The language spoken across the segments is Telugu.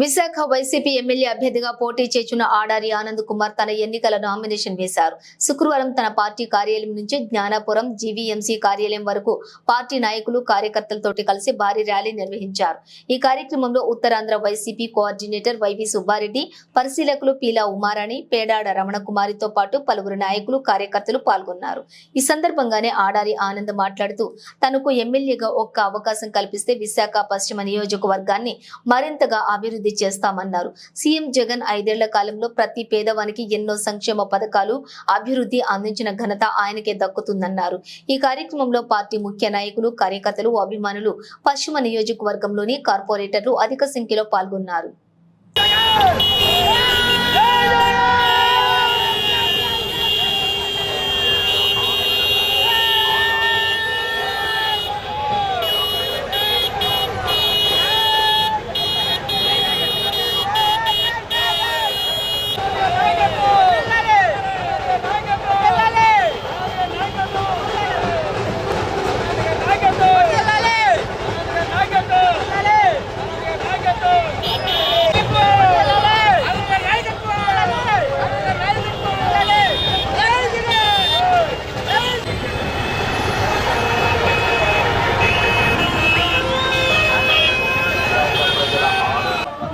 విశాఖ వైసీపీ ఎమ్మెల్యే అభ్యర్థిగా పోటీ చేసిన ఆడారి ఆనంద్ కుమార్ తన ఎన్నికల నామినేషన్ వేశారు. శుక్రవారం తన పార్టీ కార్యాలయం నుంచి జ్ఞానాపురం జీవీఎంసీ కార్యాలయం వరకు పార్టీ నాయకులు కార్యకర్తలతోటి కలిసి భారీ ర్యాలీ నిర్వహించారు. ఈ కార్యక్రమంలో Uttarandhra YCP coordinator YV Subbareddy పరిశీలకులు పీలా ఉమారాణి పేడాడ రమణ కుమారితో పాటు పలువురు నాయకులు కార్యకర్తలు పాల్గొన్నారు. ఈ సందర్భంగానే ఆడారి ఆనంద్ మాట్లాడుతూ తనకు ఎమ్మెల్యేగా ఒక్క అవకాశం కల్పిస్తే విశాఖ పశ్చిమ నియోజకవర్గాన్ని మరింతగా అభివృద్ధి చేస్తామన్నారు. సీఎం జగన్ ఐదేళ్ళ కాలంలో ప్రతి పేదవానికి ఎన్నో సంక్షేమ పథకాలు అభివృద్ధి అందించిన ఘనత ఆయనకే దక్కుతుందన్నారు. ఈ కార్యక్రమంలో పార్టీ ముఖ్య నాయకులు కార్యకర్తలు అభిమానులు పశ్చిమ నియోజకవర్గంలోని కార్పొరేటర్లు అధిక సంఖ్యలో పాల్గొన్నారు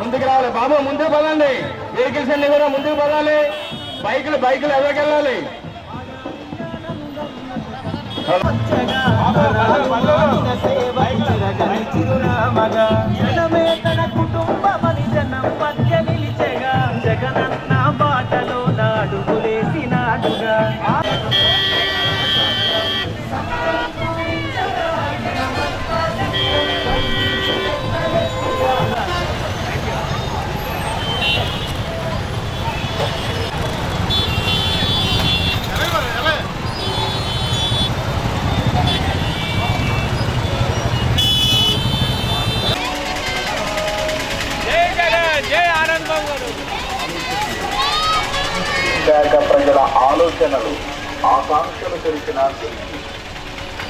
ముందుకు రావాలి బాబు ముందుకు పదండి. వెహికల్స్ అన్ని కూడా ముందుకు పదాలి. బైకులు బైకులు ఎవరికెళ్ళాలి కుటుంబమని జనం మధ్య నిలిచెగా జగనన్న బాటలో నాడుగులేసినాడుగా విశాఖ ప్రజల ఆలోచనలు ఆకాంక్షలు తెలిసిన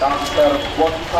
డాక్టర్ బొత్స